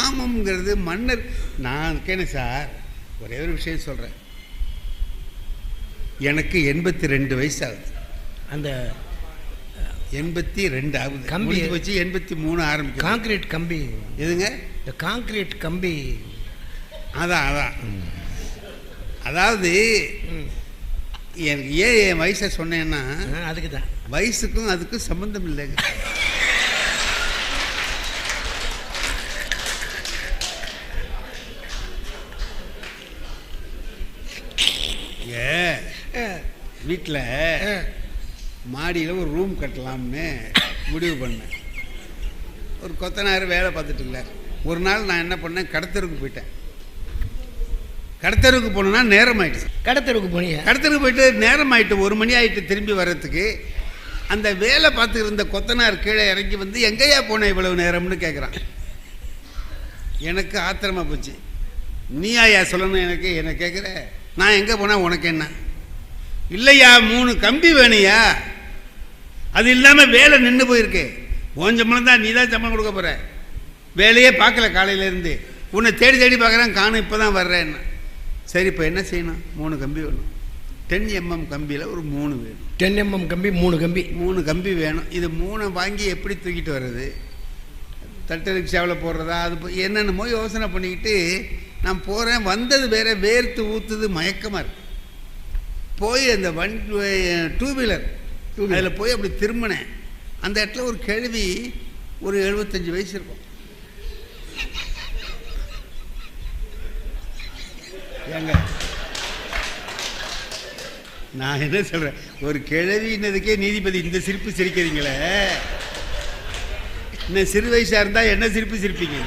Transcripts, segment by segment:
காமம்ங்கிறது மன்னர் நான் இருக்கேனே சார் ஒரே ஒரு விஷயம் சொல்கிறேன் எனக்கு எண்பத்தி ரெண்டு வயசு ஆகுது அந்த எண்பத்தி ரெண்டு ஆகுது. கம்பி- வச்சு எண்பத்தி மூணு ஆரம்பிக்கும் காங்கிரீட் கம்பி. எதுங்க? இந்த காங்கிரீட் கம்பி. அதான் அதான். அதாவது. எனக்கு ஏன் என் வயசை சொன்னேன்னா அதுக்கு தான் வயசுக்கும் அதுக்கும் சம்பந்தம் இல்லைங்க. வீட்டில் மாடியில் ஒரு ரூம் கட்டலாம்னு முடிவு பண்ணேன். ஒரு கொத்தனார் வேலை பார்த்துட்டு இருந்தார். ஒரு நாள் நான் என்ன பண்ணேன்? கடத்தருக்கு போயிட்டேன். கடத்தருக்கு போனேன்னா நேரம் ஆயிடுச்சு. கடத்தருக்கு போனியா கடத்தருக்கு போயிட்டு நேரம் ஆயிட்டு ஒரு மணி ஆயிட்டு திரும்பி வர்றதுக்கு அந்த வேலை பார்த்துட்டு இருந்த கொத்தனார் கீழே இறங்கி வந்து எங்கேயா போன இவ்வளவு நேரம்னு கேட்குறான் எனக்கு ஆத்திரமா போச்சு. நீ ஐயா சொல்லணும் எனக்கு என்ன கேட்குற நான் எங்கே போனால் உனக்கு என்ன? இல்லையா மூணு கம்பி வேணுயா அது இல்லாமல் வேலை நின்று போயிருக்கு. உன் சம்பளம் தான் நீ தான் சம்பளம் கொடுக்க போகிற வேலையே பார்க்கல காலையிலேருந்து. உன்னை தேடி தேடி பார்க்குறேன் காணும் இப்போ தான் வர்றேன்னு. சரி இப்போ என்ன செய்யணும்? மூணு கம்பி வேணும். டென் எம்எம் கம்பியில் ஒரு மூணு வேணும். டென் எம்எம் கம்பி மூணு கம்பி. மூணு கம்பி வேணும். இது மூணை வாங்கி எப்படி தூக்கிட்டு வர்றது? தட்டு ரிக்ஷாவில் போடுறதா? அது என்னென்னமோ யோசனை பண்ணிக்கிட்டு நான் போகிறேன் வந்தது வேற வேர்த்து ஊற்றுது மயக்கமாக இருக்கு. போய் அந்த வண்டி டூ வீலர் அதில் போய் அப்படி திரும்பினேன். அந்த இடத்துல ஒரு கேள்வி ஒரு எழுபத்தஞ்சு வயசு இருக்கும். ஏங்க நான் என்ன சொல்கிறேன் ஒரு கிழவின்னதுக்கே நீதிபதி இந்த சிரிப்பு சிரிக்கிறீங்களே. இன்னும் சிறு வயசாக இருந்தால் என்ன சிரிப்பு சிரிப்பீங்க?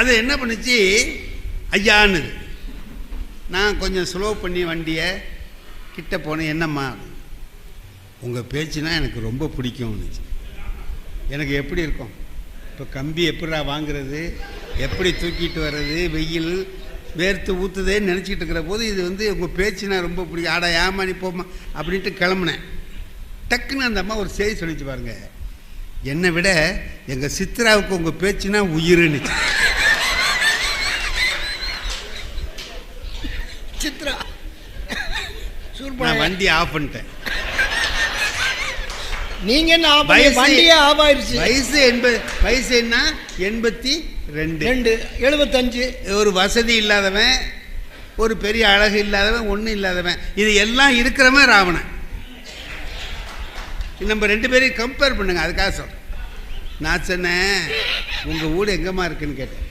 அது என்ன பண்ணுச்சு? ஐயான்னுது நான் கொஞ்சம் ஸ்லோ பண்ணி வண்டியை கிட்ட போனேன் என்னம்மா? உங்கள் பேச்சுனா எனக்கு ரொம்ப பிடிக்கும்னுச்சு எனக்கு எப்படி இருக்கும்? இப்போ கம்பி எப்படிடா வாங்குறது? எப்படி தூக்கிட்டு வர்றது? வெயில் வேர்த்து ஊற்றுதேன்னு நினச்சிக்கிட்டு இருக்கிற போது இது வந்து உங்கள் பேச்சுனா ரொம்ப பிடிக்கும் ஆடா ஏமா நீ போமா அப்படின்ட்டு கிளம்புனேன். டக்குன்னு அந்த அம்மா ஒரு செய்தி சொல்லிச்சு பாருங்க. என்னை விட எங்கள் சித்ராவுக்கு உங்கள் பேச்சுனா உயிருன்னுச்சு சித்ரா நான் வண்டி ஆஃப் பண்ணிட்டேன். நீங்க என்ன ஆஃப் வண்டியே ஆஃப் ஆயிருச்சு? வயசு எண்பது வயசு என்ன? எண்பத்தி ரெண்டு. ரெண்டு. எழுபத்தஞ்சு ஒரு வசதி இல்லாதவன் ஒரு பெரிய அழகு இல்லாதவன் ஒன்றும் இல்லாதவன். இது எல்லாம் இருக்கிறவன் ராவணன். நம்ம ரெண்டு பேரையும் கம்பேர் பண்ணுங்க அதுக்காக சொல்கிறேன் நான் சொன்னேன் உங்கள் வீடு எங்கம்மா இருக்குன்னு கேட்டேன்.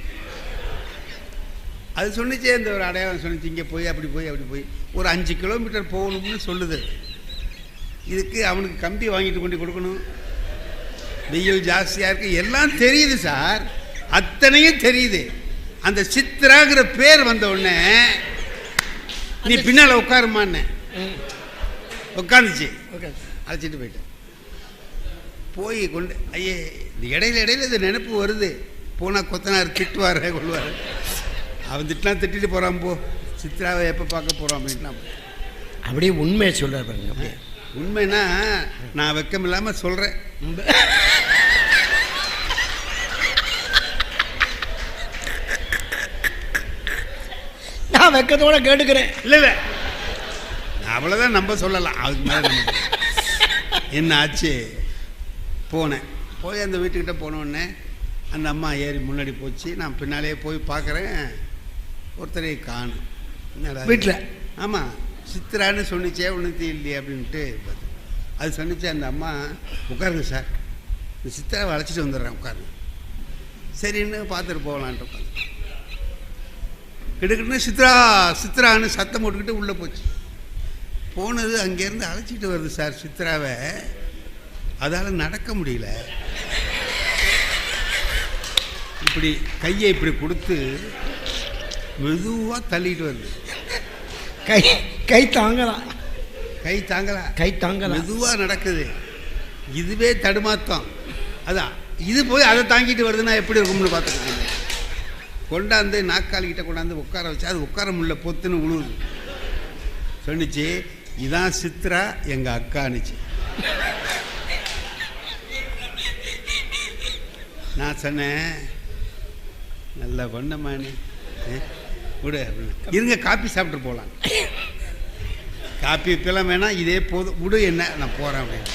அது சொன்னிச்சே இந்த ஒரு அடையாளம் சொன்னிச்சு இங்கே போய் அப்படி போய் அப்படி போய். ஒரு அஞ்சு கிலோமீட்டர் போகணும்னு சொல்லுது. இதுக்கு அவனுக்கு கம்பி வாங்கிட்டு கொண்டு கொடுக்கணும். வெயில் ஜாஸ்தியாக இருக்கு. எல்லாம் தெரியுது சார். அத்தனையும் தெரியுது. அந்த சித்ராங்கிற பேர் வந்த உடனே நீ பின்னால் உட்காருமான்னு. உட்காந்துச்சு. ஓகே அழைச்சிட்டு போயிட்டேன். போய் கொண்டு ஐயே இந்த இடையில இடையில இந்த நினைப்பு வருது. போனால் கொத்தனார் திட்டுவார் கொள்வார். அவன் திட்டினா திட்டிட்டு போகிறான் போ. சித்ராவை எப்போ பார்க்க போகிறோம் அப்படின்னா அப்படியே உண்மையை சொல்றாரு பாருங்க அப்படியே. உண்மைன்னா நான் வெக்கம் இல்லாமல் சொல்கிறேன் நான் வெக்கத்தோட கேட்டுக்கிறேன். இல்லை இல்லை. அவ்வளோதான் நம்ம சொல்லலாம். அதுக்கு மேலே. என்ன ஆச்சு? போனேன். போய் அந்த வீட்டுக்கிட்ட போன உடனே அந்த அம்மா ஏறி முன்னாடி போச்சு. நான் பின்னாலேயே போய் பார்க்குறேன். ஒருத்தரை காணும்? வீட்ல? ஆமாம் சித்ரான்னு சொன்னிச்சே ஒன்றுத்தி இல்லையே அப்படின்ட்டு. அது சொன்னிச்சு அந்த அம்மா உட்காருங்க சார். இந்த சித்ராவை அழைச்சிட்டு வந்துடுறேன் உட்காருங்க. சரின்னு பார்த்துட்டு போகலான்ட்டு உட்காந்து கிடுக்கிட்டு சித்ரா சித்ரான்னு சத்தம் போட்டுக்கிட்டு உள்ளே போச்சு. போனது அங்கேருந்து அழைச்சிட்டு வருது சார் சித்ராவை. அதால் நடக்க முடியல. இப்படி கையை இப்படி கொடுத்து மெதுவாக தள்ளிட்டு வருது. கை கை தாங்கலாம் கை தாங்கலா. கை தாங்கலாம் மெதுவாக நடக்குது. இதுவே தடுமாத்தம் அதான் இது போய் அதை தாங்கிட்டு வருதுன்னா எப்படி இருக்கும்னு பார்த்துக்கோங்க. கொண்டாந்து நாக்காளிக்கிட்ட கொண்டாந்து உட்கார வச்சு அது உட்கார முடியல பொத்துன்னு உழுவுது. சொன்னிச்சு இதான் சித்ரா எங்கள் அக்கானுச்சு நான் சொன்னேன் நல்ல ஆ, விடு. இருங்க காப்பி சாப்பிட்டு போகலாம். காப்பி இப்பெல்லாம் வேணாம் இதே போதும். விடு என்ன நான் போகிறேன் அப்படின்னு.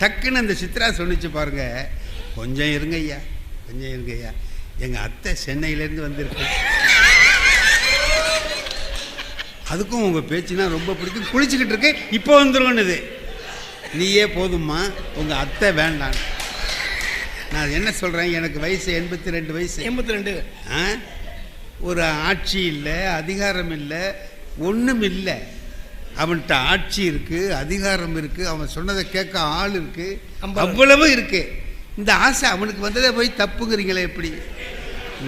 டக்குன்னு அந்த சித்ரா சொன்னிச்சு பாருங்க. கொஞ்சம் இருங்க ஐயா கொஞ்சம் இருங்க ஐயா. எங்கள் அத்தை சென்னையிலேருந்து வந்திருக்கு. அதுக்கும் உங்கள் பேச்சுனா ரொம்ப பிடிக்கும். குளிச்சுக்கிட்டு இருக்கு இப்போ வந்துருவனுது நீயே போதும்மா உங்கள் அத்தை வேண்டாம். நான் என்ன சொல்கிறேன் எனக்கு வயசு எண்பத்தி ரெண்டு வயசு. எண்பத்தி ரெண்டு. ஆ? ஒரு ஆட்சி இல்லை அதிகாரம் இல்லை ஒன்றும் இல்லை. அவன்கிட்ட ஆட்சி இருக்கு அதிகாரம் இருக்கு அவன் சொன்னதை கேட்க ஆள் இருக்கு அம்பலம். அவ்வளவு இருக்கு. இந்த ஆசை அவனுக்கு வந்ததே போய் தப்புங்கிறீங்களே எப்படி?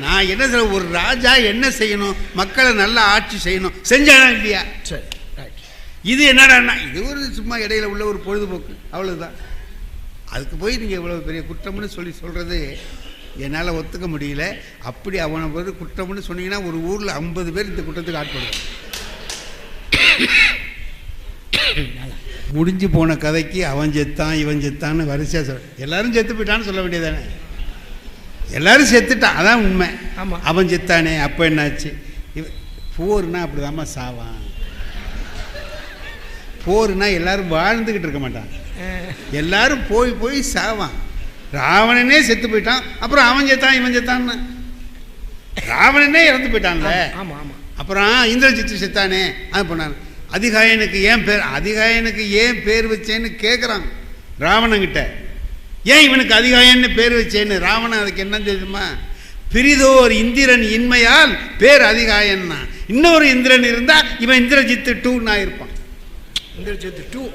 நான் என்ன சொல்ல ஒரு ராஜா என்ன செய்யணும்? மக்களை நல்லா ஆட்சி செய்யணும். செஞ்சானா இல்லையா? சரி ரைட் இது என்னடான்னா இது ஒரு சும்மா இடையில உள்ள ஒரு பொழுதுபோக்கு அவ்வளவுதான். அதுக்கு போய் நீங்கள் இவ்வளோ பெரிய குற்றம்னு சொல்லி சொல்கிறது என்னால் ஒத்துக்க முடியல. அப்படி அவனை வந்து குற்றம்னு சொன்னீங்கன்னா ஒரு ஊரில் ஐம்பது பேர் இந்த குற்றத்துக்கு ஆட்படுவாங்க. முடிஞ்சு போன கதைக்கு அவன் செத்தான் இவன் செத்தான்னு வரிசையாக சொல். எல்லாரும் செத்து போயிட்டான்னு சொல்ல வேண்டியதானே எல்லாரும் செத்துட்டான். அதான் உண்மை. ஆமா. அவன் செத்தானே. அப்போ என்னாச்சு? இவ போர்னா அப்படிதாம்மா சாவான். போர்னா எல்லாரும் வாழ்ந்துக்கிட்டு இருக்க மாட்டான். எல்லாரும் போய் போய் சாவான். ராவணனே செத்து போயிட்டான். அப்புறம் அவன் செத்தான் இவன் செத்தான்னு. ராவணனே இறந்து போயிட்டான்ல. ஆமா ஆமா அப்புறம் இந்திரஜித்து செத்தானே. அது பண்ணான் அதிகாயனுக்கு ஏன் பேர் அதிகாயனுக்கு ஏன் பேர் வச்சேன்னு கேட்குறான் ராவணங்கிட்ட ஏன் இவனுக்கு அதிகாயன்னு பேர் வச்சேன்னு? ராவணன் அதுக்கு என்ன தெரியுமா? பிரிதோர் இந்திரன் இன்மையால் பேர் அதிகாயன்னா. இன்னொரு இந்திரன் இருந்தா இவன் இந்திரஜித்து டூன்னு ஆயிருப்பான் இந்திரஜித்து டூ.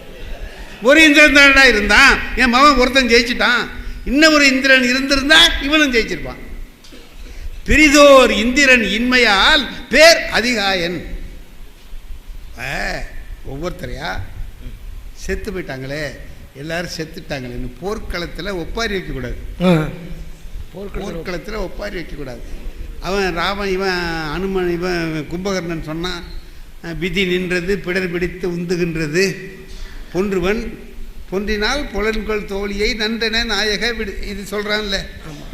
ஒரு இந்திரன் இருந்தான். என் மகன் ஒருத்தன் ஜெயிச்சிட்டான். இன்னொரு இந்திரன் இருந்திருந்தா இவனும் ஜெயிச்சிருப்பான். பிரிதோர் இந்திரன் இன்மையால் பேர் அதிகாயன். ஆ, ஒவ்வொருத்தரையா? செத்து போயிட்டாங்களே. எல்லாரும் செத்துட்டாங்களேன்னு போர்க்களத்தில் ஒப்பாரி வைக்கக்கூடாது. போர்க்களத்தில் போர்க்களத்தில் ஒப்பாரி வைக்கக்கூடாது. அவன் ராமன் இவன் அனுமன் இவன் கும்பகர்ணன் சொன்னான் விதி நின்றது பிடர் பிடித்து உந்துகின்றது பொன்றுவன் பொன்றினால் புலன்கொள் தோழியை நன்றன நாயக விடு. இது சொல்கிறான்ல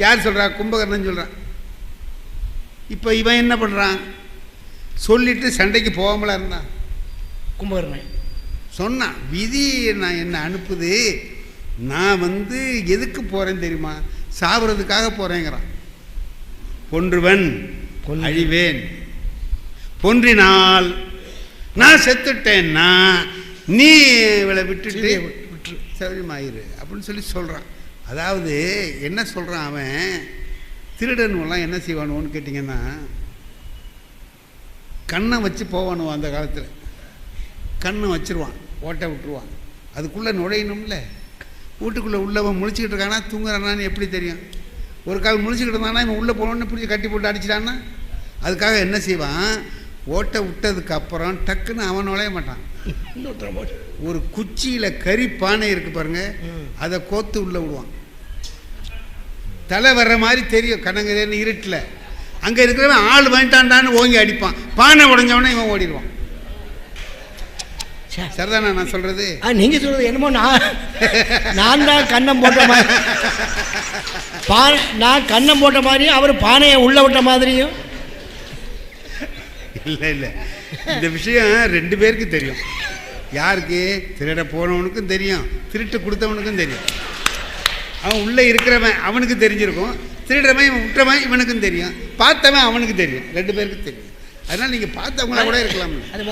யார் சொல்கிறா கும்பகர்ணன் சொல்கிறான் இப்போ இவன் என்ன பண்ணுறான் சொல்லிட்டு சண்டைக்கு போகாமலா இருந்தான். கும்பகர்ணன். சொன்னான் விதி நான் என்ன அனுப்புது? நான் வந்து எதுக்கு போகிறேன் தெரியுமா? சாவறதுக்காக போகிறேங்கிறான் கொன்றுவன் கொன்று. அழிவேன். பொன்றினால் நான் செத்துட்டேன்னா நீ இவளை விட்டுட்டு. சௌரியமாயிரு அப்படின்னு சொல்லி சொல்கிறான் அதாவது என்ன சொல்கிறான் அவன்? திருடனுவெல்லாம் என்ன செய்வானுவோன்னு கேட்டிங்கன்னா கண்ணை வச்சு போவானுவான் அந்த காலத்தில். கண்ணை வச்சிருவான் ஓட்டை விட்டுருவான். அதுக்குள்ளே நுழையணும்ல. வீட்டுக்குள்ளே உள்ளவன் முழிச்சுக்கிட்டு இருக்கானா தூங்குறானான்னு எப்படி தெரியும்? ஒரு கால் முழிச்சுக்கிட்டு இருந்தானா இவன் உள்ளே போனோன்னு பிடிச்சி கட்டி போட்டு அடிச்சிட்டான்னா? அதுக்காக என்ன செய்வான்? ஓட்டை விட்டதுக்கு அப்புறம் டக்குன்னு அவன் நுழைய மாட்டான். ஒரு குச்சியில் கறி பானை இருக்கு பாருங்க. அதை கோத்து உள்ளே விடுவான். தலை வர்ற மாதிரி தெரியும் கண்ணங்கரேன்னு இருட்டில். அங்கே இருக்கிறவன் ஆள் வாங்கிட்டான்டான்னு ஓங்கி அடிப்பான். பானை உடஞ்சவனே இவன் ஓடிடுவான். சரிதானா நான் சொல்கிறது ஆ நீங்க சொல்றது என்னமோ நான் நான் தான் கண்ணம் போட்ட மாதிரி. நான் கண்ணம் போட்ட மாதிரியும் அவர் பானையை உள்ள விட்ட மாதிரியும். இல்லை இல்லை. இந்த விஷயம் ரெண்டு பேருக்கு தெரியும். யாருக்கு? திருட போனவனுக்கும் தெரியும். திருட்டு கொடுத்தவனுக்கும் தெரியும். அவன் உள்ளே இருக்கிறவன் அவனுக்கு தெரிஞ்சிருக்கும். திருடுறவன் இவன் விட்டுறவன் இவனுக்கும் தெரியும். பார்த்தவன் அவனுக்கு தெரியும். ரெண்டு பேருக்கு தெரியும். அதனால் நீங்கள் பார்த்தவங்களா கூட இருக்கலாம் அது